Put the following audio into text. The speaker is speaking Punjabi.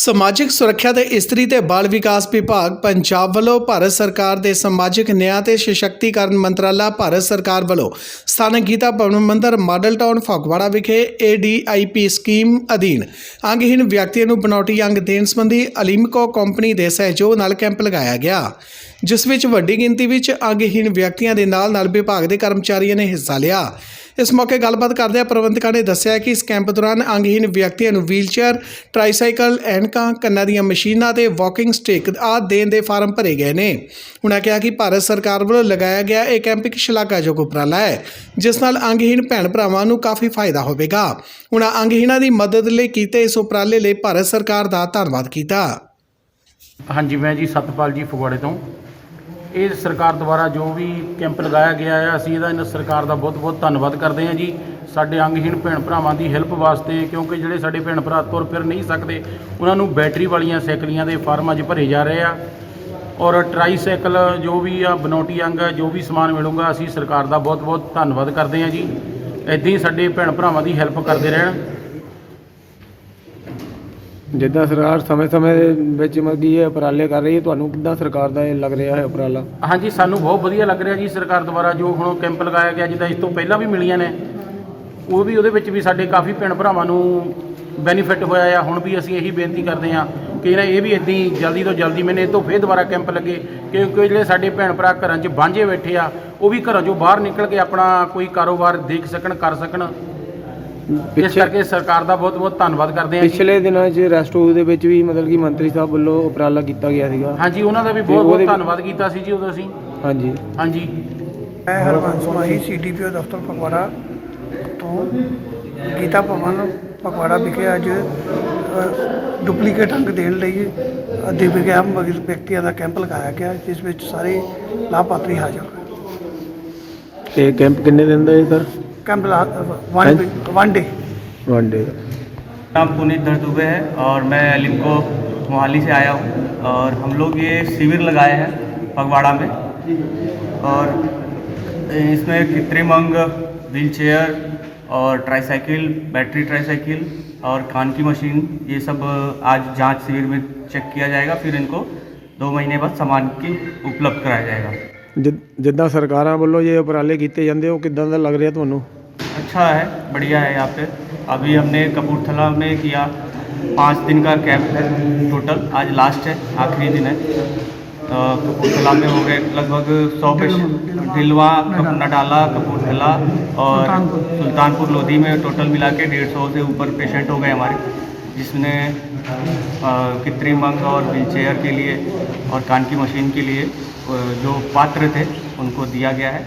ਸਮਾਜਿਕ ਸੁਰੱਖਿਆ ਤੇ ਇਸਤਰੀ ਤੇ ਬਾਲ ਵਿਕਾਸ ਵਿਭਾਗ ਪੰਜਾਬ ਵੱਲੋਂ ਭਾਰਤ ਸਰਕਾਰ ਦੇ ਸਮਾਜਿਕ ਨਿਆਂ ਤੇ ਸਸ਼ਕਤੀਕਰਨ ਮੰਤਰਾਲਾ ਭਾਰਤ ਸਰਕਾਰ ਵੱਲੋਂ ਸਥਾਨਕ ਗੀਤਾ ਭਵਨ ਮੰਦਰ ਮਾਡਲ ਟਾਊਨ ਫਗਵਾੜਾ ਵਿਖੇ ਏਡੀਆਈਪੀ ਸਕੀਮ ਅਧੀਨ ਅੰਗਹੀਣ ਵਿਅਕਤੀਆਂ ਨੂੰ ਬਣਾਉਟੀ ਅੰਗ ਦੇਣ ਸੰਬੰਧੀ ਅਲੀਮਕੋ ਕੰਪਨੀ ਦੇ ਸਹਿਯੋਗ ਨਾਲ ਕੈਂਪ ਲਗਾਇਆ ਗਿਆ। ਜਿਸ ਵਿੱਚ ਵੱਡੀ ਗਿਣਤੀ ਵਿੱਚ ਅੰਗਹੀਣ ਵਿਅਕਤੀਆਂ ਦੇ ਨਾਲ ਨਾਲ ਵਿਭਾਗ ਦੇ ਕਰਮਚਾਰੀਆਂ ਨੇ ਹਿੱਸਾ ਲਿਆ। ਇਸ ਮੌਕੇ ਗੱਲਬਾਤ ਕਰਦਿਆਂ ਪ੍ਰਬੰਧਕਾਂ ਨੇ ਦੱਸਿਆ ਕਿ ਇਸ ਕੈਂਪ ਦੌਰਾਨ ਅੰਗਹੀਨ ਵਿਅਕਤੀਆਂ ਨੂੰ ਵੀਲਚੇਅਰ, ਟ੍ਰਾਈਸਾਈਕਲ, ਐਨਕਾਂ, ਕੰਨਾਂ ਦੀਆਂ ਮਸ਼ੀਨਾਂ ਤੇ ਵਾਕਿੰਗ ਸਟਿਕ ਆਦਿ ਦੇਣ ਦੇ ਫਾਰਮ ਭਰੇ ਗਏ ਨੇ। ਉਨ੍ਹਾਂ ਕਿਹਾ ਕਿ ਭਾਰਤ ਸਰਕਾਰ ਵੱਲੋਂ ਲਗਾਇਆ ਗਿਆ ਇਹ ਕੈਂਪ ਇੱਕ ਸ਼ਲਾਘਾਯੋਗ ਉਪਰਾਲਾ ਹੈ ਜਿਸ ਨਾਲ ਅੰਗਹੀਨ ਭੈਣ ਭਰਾਵਾਂ ਨੂੰ ਕਾਫੀ ਫਾਇਦਾ ਹੋਵੇਗਾ। ਉਨ੍ਹਾਂ ਅੰਗਹੀਣਾਂ ਦੀ ਮਦਦ ਲਈ ਕੀਤੇ ਇਸ ਉਪਰਾਲੇ ਲਈ ਭਾਰਤ ਸਰਕਾਰ ਦਾ ਧੰਨਵਾਦ ਕੀਤਾ। ਹਾਂਜੀ ਮੈਂ ਜੀ ਸਤਪਾਲ ਜੀ ਫਗਵਾੜੇ ਤੋਂ ਇਹ ਸਰਕਾਰ ਦੁਆਰਾ ਜੋ ਵੀ ਕੈਂਪ ਲਗਾਇਆ ਗਿਆ ਹੈ ਅਸੀਂ ਇਹਦਾ ਇਹਨਾਂ ਸਰਕਾਰ ਦਾ ਬਹੁਤ-ਬਹੁਤ ਧੰਨਵਾਦ ਕਰਦੇ ਹਾਂ ਜੀ। ਸਾਡੇ ਅੰਗਹੀਣ ਭੈਣ ਭਰਾਵਾਂ ਦੀ ਹੈਲਪ ਵਾਸਤੇ, ਕਿਉਂਕਿ ਜਿਹੜੇ ਸਾਡੇ ਭੈਣ ਭਰਾ ਤੁਰ ਫਿਰ ਨਹੀਂ ਸਕਦੇ, ਉਹਨਾਂ ਨੂੰ ਬੈਟਰੀ ਵਾਲੀਆਂ ਸਾਈਕਲੀਆਂ ਦੇ ਫਾਰਮ ਅੱਜ ਭਰੇ ਜਾ ਰਹੇ ਆ। ਔਰ ਟਰਾਈਸਾਈਕਲ ਜੋ ਵੀ ਆ, ਬਨੋਟੀ ਅੰਗ ਜੋ ਵੀ ਸਮਾਨ ਮਿਲੂਗਾ, ਅਸੀਂ ਸਰਕਾਰ ਦਾ ਬਹੁਤ-ਬਹੁਤ ਧੰਨਵਾਦ ਕਰਦੇ ਹਾਂ ਜੀ। ਇੱਦਾਂ ਹੀ ਸਾਡੇ ਭੈਣ ਭਰਾਵਾਂ ਦੀ ਹੈਲਪ ਕਰਦੇ ਰਹਿਣ। ਜਿੱਦਾਂ ਸਰਕਾਰ ਸਮੇਂ-ਸਮੇਂ ਦੇ ਵਿੱਚ ਮਰਗੀ ਇਹ ਉਪਰਾਲੇ ਕਰ ਰਹੀ ਹੈ, ਤੁਹਾਨੂੰ ਕਿੱਦਾਂ ਸਰਕਾਰ ਦਾ ਇਹ ਲੱਗ ਰਿਹਾ ਹੈ ਉਪਰਾਲਾ? ਹਾਂਜੀ, ਸਾਨੂੰ ਬਹੁਤ ਵਧੀਆ ਲੱਗ ਰਿਹਾ ਜੀ ਸਰਕਾਰ ਦੁਆਰਾ ਜੋ ਹੁਣ ਕੈਂਪ ਲਗਾਇਆ ਗਿਆ, ਜਿੱਦਾਂ ਇਸ ਤੋਂ ਪਹਿਲਾਂ ਵੀ ਮਿਲੀਆਂ ਨੇ, ਉਹ ਵੀ ਉਹਦੇ ਵਿੱਚ ਵੀ ਸਾਡੇ ਕਾਫੀ ਭੈਣ ਭਰਾਵਾਂ ਨੂੰ ਬੈਨੀਫਿਟ ਹੋਇਆ ਆ। ਹੁਣ ਵੀ ਅਸੀਂ ਇਹੀ ਬੇਨਤੀ ਕਰਦੇ ਹਾਂ ਕਿ ਨਾ ਇਹ ਵੀ ਇਦਾਂ ਜਲਦੀ ਤੋਂ ਜਲਦੀ ਮੈਨੇ ਇਹ ਤੋਂ ਫੇਰ ਦੁਬਾਰਾ ਕੈਂਪ ਲੱਗੇ, ਕਿਉਂਕਿ ਜਿਹੜੇ ਸਾਡੇ ਭੈਣ ਭਰਾ ਘਰਾਂ 'ਚ ਬਾਂਝੇ ਬੈਠੇ ਆ, ਉਹ ਵੀ ਘਰਾਂ 'ਚੋਂ ਬਾਹਰ ਨਿਕਲ ਕੇ ਆਪਣਾ ਕੋਈ ਕਾਰੋਬਾਰ ਦੇਖ ਸਕਣ, ਕਰ ਸਕਣ। ਇਸ ਪਿੱਛੇ ਕਰਕੇ ਸਰਕਾਰ ਦਾ ਬਹੁਤ ਬਹੁਤ ਧੰਨਵਾਦ ਕਰਦੇ ਹਾਂ ਜੀ। ਪਿਛਲੇ ਦਿਨਾਂ 'ਚ ਰੈਸਟ ਹਾਊਸ ਦੇ ਵਿੱਚ ਵੀ ਮਤਲਬ ਕਿ ਮੰਤਰੀ ਸਾਹਿਬ ਵੱਲੋਂ ਉਪਰਾਲਾ ਕੀਤਾ ਗਿਆ ਸੀਗਾ। ਹਾਂਜੀ ਉਹਨਾਂ ਦਾ ਵੀ ਬਹੁਤ ਬਹੁਤ ਉਹਦੇ- ਧੰਨਵਾਦ ਕੀਤਾ ਸੀ ਜੀ ਉਦੋਂ ਅਸੀਂ। ਹਾਂਜੀ। ਹਾਂਜੀ। ਮੈਂ ਹਰਬੰਸ ਮਾਹੀ ਸੀਡੀਪੀਓ ਦਫ਼ਤਰ ਫਗਵਾੜਾ ਤੋਂ ਗੀਤਾ ਭਵਨ ਫਗਵਾੜਾ ਵਿਖੇ ਅੱਜ ਅ, ਡੁਪਲੀਕੇਟ ਅੰਗ ਦੇਣ ਲਈ ਅ, ਦਿਵਯਾਂਗ ਵਗ- ਵਿਅਕਤੀਆਂ ਦਾ ਕੈਂਪ ਲਗਾਇਆ ਗਿਆ ਜਿਸ ਵਿੱਚ ਸਾਰੇ ਲਾਭਪਾਤਰੀ ਹਾਜ਼ਰ ਹੋਏ। ਤੇ ਕੈਂਪ ਕਿੰਨੇ ਦਿਨ ਦਾ ਹੈ sir? Camp one day one day नाम पुनीत धर दुबे है और मैं लिमको मोहाली से आया हूँ और हम लोग ये शिविर लगाए हैं फगवाड़ा में। और इसमें कृत्रिम अंग व्हील चेयर और ट्राईसाइकिल बैटरी ट्राईसाइकिल और कान की मशीन ये सब आज जाँच शिविर में चेक किया जाएगा फिर इनको दो महीने बाद सामान की उपलब्ध कराया जाएगा। ਜਿ- ਜਿੱਦਾਂ ਸਰਕਾਰਾਂ ਵੱਲੋਂ ਇਹ ਉਪਰਾਲੇ ਕੀਤੇ ਜਾਂਦੇ ਉਹ ਕਿੱਦਾਂ ਦਾ ਲੱਗ ਰਿਹਾ ਤੁਹਾਨੂੰ अच्छा है बढ़िया है यहाँ पे अभी हमने कपूरथला में किया पाँच दिन का कैंप है टोटल आज लास्ट है आखिरी दिन है अ, कपूरथला में हो गए लगभग सौ पेशेंट ढिलवा कप- नडाला कपूरथला और सुल्तानपुर लोधी में टोटल मिला के डेढ़ सौ से ऊपर पेशेंट हो गए हमारे जिसमें अ, कृत्रिम अंग और व्हील चेयर के लिए और कान की मशीन के लिए अ, जो पात्र थे उनको दिया गया है